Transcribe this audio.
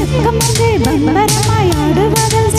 எக்கம் முகே பம்பரமாய் ஆடுவதில்